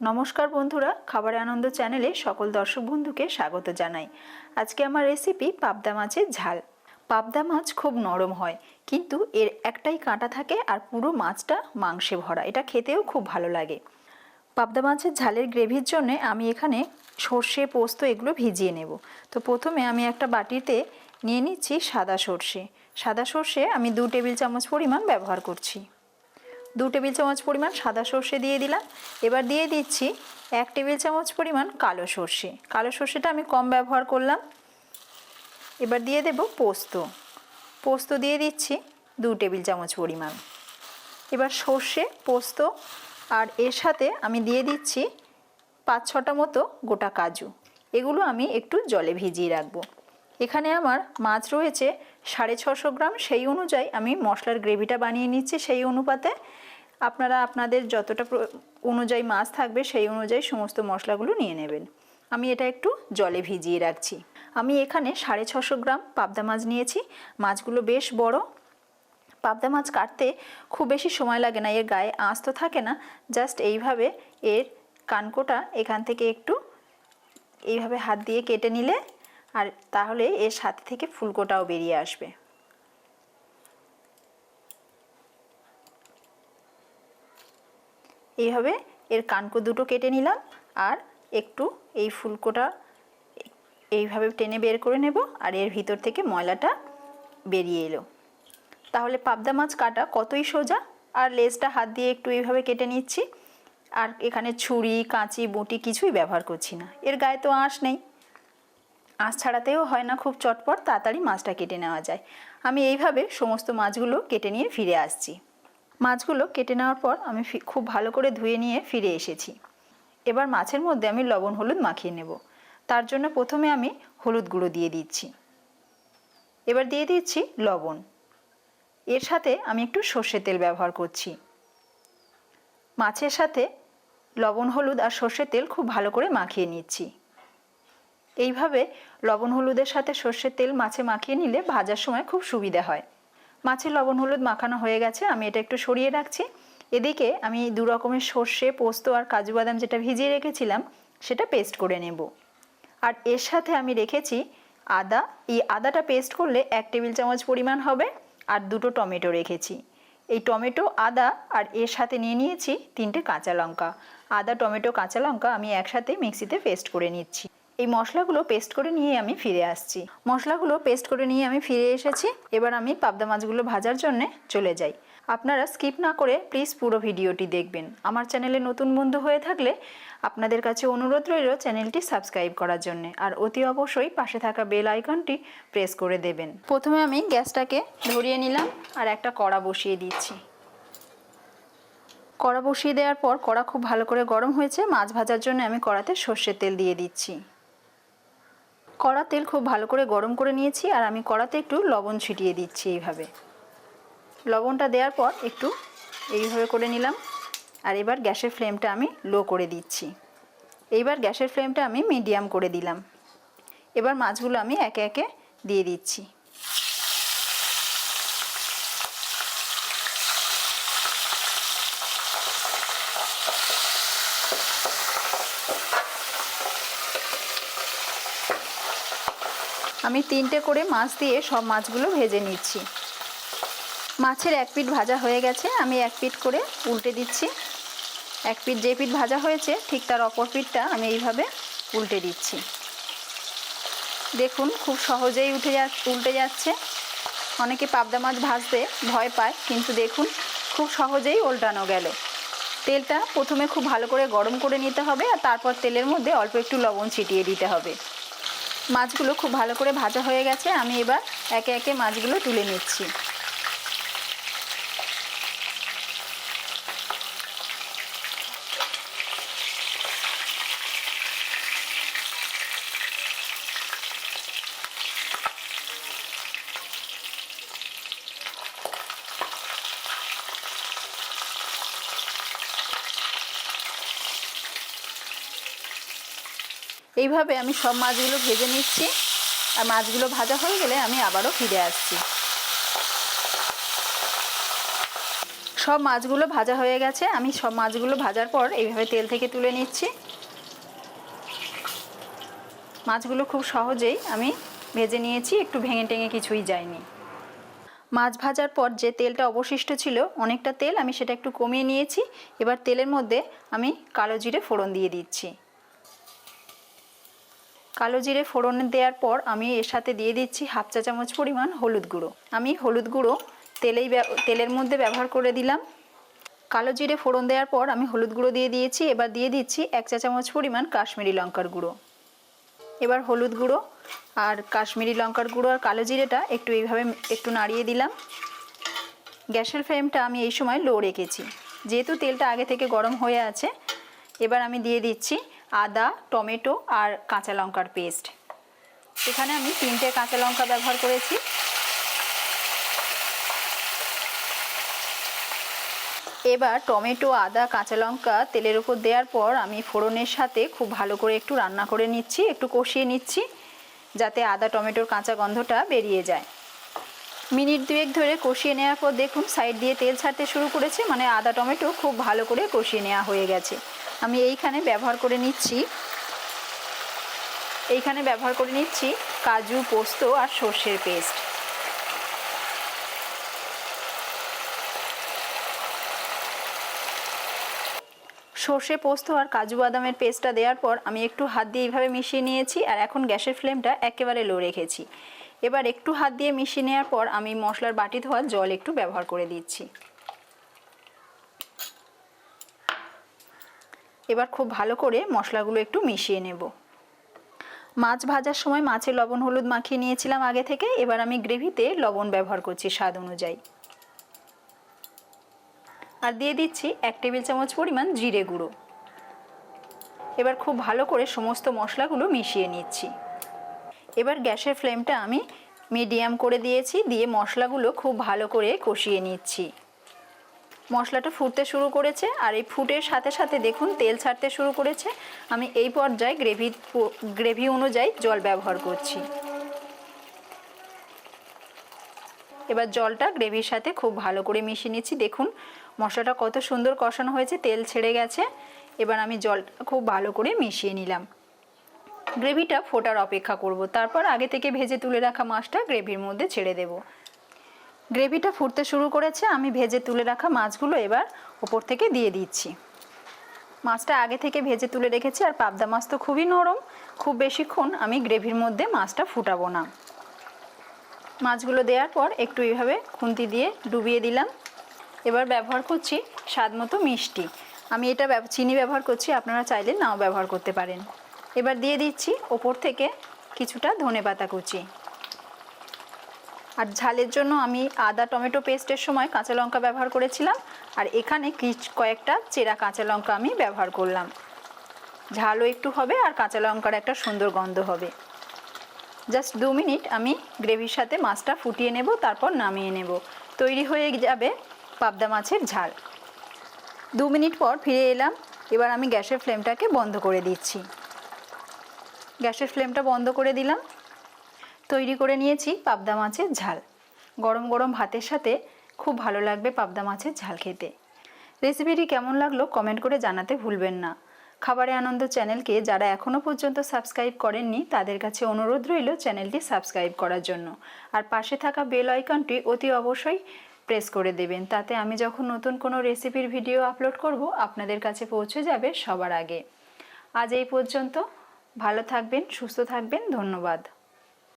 নমস্কার বন্ধুরা, খাবারে আনন্দ চ্যানেলে সকল দর্শক বন্ধুকে স্বাগত জানাই। আজকে আমার রেসিপি পাবদা মাছের ঝাল। পাবদা মাছ খুব নরম হয়, কিন্তু এর একটাই কাঁটা থাকে আর পুরো মাছটা মাংসে ভরা, এটা খেতেও খুব ভালো লাগে। পাবদা মাছের ঝালের গ্রেভির জন্য আমি এখানে সর্ষে, পোস্ত এগুলো ভিজিয়ে নেব। তো প্রথমে আমি একটা বাটিতে নিয়ে নিচ্ছি সাদা সর্ষে। সাদা সর্ষে আমি দু টেবিল চামচ পরিমাণ ব্যবহার করছি। দু টেবিল চামচ পরিমাণ সাদা সর্ষে দিয়ে দিলাম। এবার দিয়ে দিচ্ছি এক টেবিল চামচ পরিমাণ কালো সর্ষে। কালো সর্ষেটা আমি কম ব্যবহার করলাম। এবার দিয়ে দেব পোস্ত। পোস্ত দিয়ে দিচ্ছি দু টেবিল চামচ পরিমাণ। এবার সর্ষে, পোস্ত আর এর সাথে আমি দিয়ে দিচ্ছি পাঁচ ছটা মতো গোটা কাজু। এগুলো আমি একটু জলে ভিজিয়ে রাখব। এখানে আমার মাছ রয়েছে সাড়ে ছশো গ্রাম। সেই অনুযায়ী আমি মশলার গ্রেভিটা বানিয়ে নিচ্ছি সেই অনুপাতে। আপনারা আপনাদের যতটা অনুযায়ী মাছ থাকবে, সেই অনুযায়ী সমস্ত মশলাগুলো নিয়ে নেবেন। আমি এটা একটু জলে ভিজিয়ে রাখছি। আমি এখানে সাড়ে ছশো গ্রাম পাবদা মাছ নিয়েছি। মাছগুলো বেশ বড়। পাবদা মাছ কাটতে খুব বেশি সময় লাগে না, এর গায়ে আঁচ তো থাকে না। জাস্ট এইভাবে এর কানকোটা এখান থেকে একটু এইভাবে হাত দিয়ে কেটে নিলে, আর তাহলে এর সাথে থেকে ফুলকোটাও বেরিয়ে আসবে। এইভাবে এর কানকো দুটো কেটে নিলাম আর একটু এই ফুলকোটা এইভাবে টেনে বের করে নেব আর এর ভিতর থেকে ময়লাটা বেরিয়ে এলো। তাহলে পাবদা মাছ কাটা কতই সোজা? আর লেজটা হাত দিয়ে একটু এইভাবে কেটে নিচ্ছি। আর এখানে ছুরি, কাঁচি, বটি কিছুই ব্যবহার করছি না। এর গায়ে তো আঁশ নেই। আঁশ ছাড়াতেও হয় না খুব চটপট, তাড়াতাড়ি মাছটা কেটে নেওয়া যায়। আমি এইভাবে সমস্ত মাছগুলো কেটে নিয়ে ফিরে আসছি। মাছগুলো কেটে নেওয়ার পর আমি খুব ভালো করে ধুয়ে নিয়ে ফিরে এসেছি। এবার মাছের মধ্যে আমি লবণ, হলুদ মাখিয়ে নেব। তার জন্য প্রথমে আমি হলুদ গুঁড়ো দিয়ে দিচ্ছি। এবার দিয়ে দিচ্ছি লবণ। এর সাথে আমি একটু সর্ষের তেল ব্যবহার করছি। মাছের সাথে লবণ, হলুদ আর সর্ষের তেল খুব ভালো করে মাখিয়ে নিচ্ছি। এইভাবে লবণ, হলুদের সাথে সর্ষের তেল মাছে মাখিয়ে নিলে ভাজার সময় খুব সুবিধা হয়। মাছের লবণ, হলুদ মাখানো হয়ে গেছে, আমি এটা একটু সরিয়ে রাখছি। এদিকে আমি দু রকমের সর্ষে, পোস্ত আর কাজু বাদাম যেটা ভিজিয়ে রেখেছিলাম, সেটা পেস্ট করে নেব। আর এর সাথে আমি রেখেছি আদা। এই আদাটা পেস্ট করলে এক টেবিল চামচ পরিমাণ হবে আর দুটো টমেটো রেখেছি। এই টমেটো, আদা আর এর সাথে নিয়ে নিয়েছি তিনটে কাঁচা লঙ্কা। আদা, টমেটো, কাঁচা লঙ্কা আমি একসাথে মিক্সিতে পেস্ট করে নিচ্ছি। এই মশলাগুলো পেস্ট করে নিয়ে আমি ফিরে আসছি। মশলাগুলো পেস্ট করে নিয়ে আমি ফিরে এসেছি। এবার আমি পাবদা মাছগুলো ভাজার জন্য চলে যাই। আপনারা স্কিপ না করে প্লিজ পুরো ভিডিওটি দেখবেন। আমার চ্যানেলে নতুন বন্ধু হয়ে থাকলে আপনাদের কাছে অনুরোধ রইল চ্যানেলটি সাবস্ক্রাইব করার জন্য। আর অতি অবশ্যই পাশে থাকা বেল আইকনটি প্রেস করে দেবেন। প্রথমে আমি গ্যাসটাকে ধরিয়ে নিলাম আর একটা কড়া বসিয়ে দিচ্ছি। কড়া বসিয়ে দেওয়ার পর কড়া খুব ভালো করে গরম হয়েছে। মাছ ভাজার জন্য আমি কড়াতে সর্ষের তেল দিয়ে দিচ্ছি। কড়া তেল খুব ভালো করে গরম করে নিয়েছি আর আমি কড়াতে একটু লবণ ছিটিয়ে দিচ্ছি এইভাবে। লবণটা দেওয়ার পর একটু এইভাবে করে নিলাম আর এবার গ্যাসের ফ্লেমটা আমি লো করে দিচ্ছি। এইবার গ্যাসের ফ্লেমটা আমি মিডিয়াম করে দিলাম। এবার মাছগুলো আমি একে একে দিয়ে দিচ্ছি। আমি তিনটে করে মাছ দিয়ে সব মাছগুলো ভেজে নিচ্ছি। মাছের এক পিঠ ভাজা হয়ে গেছে, আমি এক পিঠ করে উল্টে দিচ্ছি। এক পিঠ যে পিঠ ভাজা হয়েছে, ঠিক তার অপর পিঠটা আমি এইভাবে উল্টে দিচ্ছি। দেখুন, খুব সহজেই উঠে যা, উল্টে যাচ্ছে। অনেকে পাবদা মাছ ভাজতে ভয় পায়, কিন্তু দেখুন, খুব সহজেই উল্টানো গেল। তেলটা প্রথমে খুব ভালো করে গরম করে নিতে হবে, আর তারপর তেলের মধ্যে অল্প একটু লবণ ছিটিয়ে দিতে হবে। মাছগুলো খুব ভালো করে ভাজা হয়ে গেছে। আমি এবার একে একে মাছগুলো তুলে নিচ্ছি। এইভাবে আমি সব মাছগুলো ভেজে নিচ্ছি। আর মাছগুলো ভাজা হয়ে গেলে আমি আবারও ফিরে আসছি। সব মাছগুলো ভাজা হয়ে গেছে। আমি সব মাছগুলো ভাজার পর এইভাবে তেল থেকে তুলে নিচ্ছি। মাছগুলো খুব সহজেই আমি ভেজে নিয়েছি। একটু ভেঙে টেঙে কিছুই যায়নি। মাছ ভাজার পর যে তেলটা অবশিষ্ট ছিল, অনেকটা তেল আমি সেটা একটু কমিয়ে নিয়েছি। এবার তেলের মধ্যে আমি কালো জিরে ফোড়ন দিয়ে দিচ্ছি। কালো জিরে ফোড়ন দেওয়ার পর আমি এর সাথে দিয়ে দিচ্ছি হাফ চা চামচ পরিমাণ হলুদ গুঁড়ো। আমি হলুদ গুঁড়ো তেলেই তেলের মধ্যে ব্যবহার করে দিলাম। কালো জিরে ফোড়ন দেওয়ার পর আমি হলুদ গুঁড়ো দিয়ে দিয়েছি। এবার দিয়ে দিচ্ছি এক চা চামচ পরিমাণ কাশ্মীরি লঙ্কার গুঁড়ো। এবার হলুদ গুঁড়ো আর কাশ্মীরি লঙ্কার গুঁড়ো আর কালো জিরেটা একটু এইভাবে একটু নাড়িয়ে দিলাম। গ্যাসের ফ্লেমটা আমি এই সময় লো রেখেছি। যেহেতু তেলটা আগে থেকে গরম হয়ে আছে, এবার আমি দিয়ে দিচ্ছি আদা, টমেটো আর কাঁচা লঙ্কার পেস্ট। এখানে আমি তিনটে কাঁচা লঙ্কা ব্যবহার করেছি। এবার টমেটো, আদা, কাঁচা লঙ্কা তেলের উপর দেওয়ার পর আমি ফোড়নের সাথে খুব ভালো করে একটু রান্না করে নিচ্ছি, একটু কষিয়ে নিচ্ছি, যাতে আদা, টমেটোর কাঁচা গন্ধটা বেরিয়ে যায়। মিনিট দুয়েক ধরে কষিয়ে নেওয়ার পর দেখুন, সাইড দিয়ে তেল ছাড়তে শুরু করেছে মানে আদা, টমেটো খুব ভালো করে কষিয়ে নেওয়া হয়ে গেছে। আমি এইখানে ব্যবহার করে নিচ্ছি। এইখানে ব্যবহার করে নিচ্ছি কাজু, পোস্ত আর সর্ষের পেস্ট। সর্ষে, পোস্ত আর কাজু বাদামের পেস্টটা দেওয়ার পর আমি একটু হাত দিয়ে এইভাবে মিশিয়ে নিয়েছি আর এখন গ্যাসের ফ্লেমটা একেবারে লো রেখেছি। এবার একটু হাত দিয়ে মিশিয়ে নেওয়ার পর আমি মশলার বাটি ধোয়া জল একটু ব্যবহার করে দিচ্ছি। এবার খুব ভালো করে মশলাগুলো একটু মিশিয়ে নেব। মাছ ভাজার সময় মাছে লবণ হলুদ মাখিয়ে নিয়েছিলাম আগে থেকে, এবার আমি গ্রেভিতে লবণ ব্যবহার করছি স্বাদ অনুযায়ী। আর দিয়ে দিচ্ছি এক টেবিল চামচ পরিমাণ জিরে গুঁড়ো। এবার খুব ভালো করে সমস্ত মশলাগুলো মিশিয়ে নিচ্ছি। এবার গ্যাসের ফ্লেমটা আমি মিডিয়াম করে দিয়েছি, দিয়ে মশলাগুলো খুব ভালো করে কষিয়ে নিচ্ছি। মশলাটা ফুটতে শুরু করেছে আর এই ফুটের সাথে সাথে দেখুন তেল ছাড়তে শুরু করেছে। আমি এই পর্যায়ে গ্রেভি গ্রেভি অনুযায়ী জল ব্যবহার করছি। এবার জলটা গ্রেভির সাথে খুব ভালো করে মিশিয়ে নিচ্ছি। দেখুন মশলাটা কত সুন্দর কষানো হয়েছে, তেল ছেড়ে গেছে। এবার আমি জলটা খুব ভালো করে মিশিয়ে নিলাম। গ্রেভিটা ফোটার অপেক্ষা করব। তারপর আগে থেকে ভেজে তুলে রাখা মাছটা গ্রেভির মধ্যে ছেড়ে দেব। গ্রেভিটা ফুটতে শুরু করেছে, আমি ভেজে তুলে রাখা মাছগুলো এবার ওপর থেকে দিয়ে দিচ্ছি। মাছটা আগে থেকে ভেজে তুলে রেখেছি, আর পাবদা মাছ তো খুবই নরম। খুব বেশিক্ষণ আমি গ্রেভির মধ্যে মাছটা ফুটাবো না। মাছগুলো দেওয়ার পর একটু এইভাবে খুন্তি দিয়ে ডুবিয়ে দিলাম। এবার ব্যবহার করছি স্বাদ মতো মিষ্টি। আমি এটা চিনি ব্যবহার করছি, আপনারা চাইলে নাও ব্যবহার করতে পারেন। এবার দিয়ে দিচ্ছি ওপর থেকে কিছুটা ধনে পাতা কুচি। আর ঝালের জন্য আমি আদা টমেটো পেস্টের সময় কাঁচা লঙ্কা ব্যবহার করেছিলাম। আর এখানে কিচ, কয়েকটা চেরা কাঁচা লঙ্কা আমি ব্যবহার করলাম। ঝালও একটু হবে আর কাঁচা লঙ্কার একটা সুন্দর গন্ধ হবে। জাস্ট দু মিনিট আমি গ্রেভির সাথে মাছটা ফুটিয়ে নেব, তারপর নামিয়ে নেব। তৈরি হয়ে যাবে পাবদা মাছের ঝাল। দু মিনিট পর ফিরে এলাম। এবার আমি গ্যাসের ফ্লেমটাকে বন্ধ করে দিচ্ছি। গ্যাসের ফ্লেমটা বন্ধ করে দিলাম। তৈরি করে নিয়েছি পাবদা মাছের ঝাল। গরম গরম ভাতের সাথে খুব ভালো লাগবে পাবদা মাছের ঝাল খেতে। রেসিপিটি কেমন লাগল কমেন্ট করে জানাতে ভুলবেন না। খাবারে আনন্দ চ্যানেলকে যারা এখনও পর্যন্ত সাবস্ক্রাইব করেননি, তাদের কাছে অনুরোধ রইল চ্যানেলটি সাবস্ক্রাইব করার জন্য। আর পাশে থাকা বেল আইকনটি অতি অবশ্যই প্রেস করে দেবেন, তাতে আমি যখন নতুন কোনো রেসিপির ভিডিও আপলোড করব, আপনাদের কাছে পৌঁছে যাবে সবার আগে। আজ এই পর্যন্ত। ভালো থাকবেন, সুস্থ থাকবেন, ধন্যবাদ।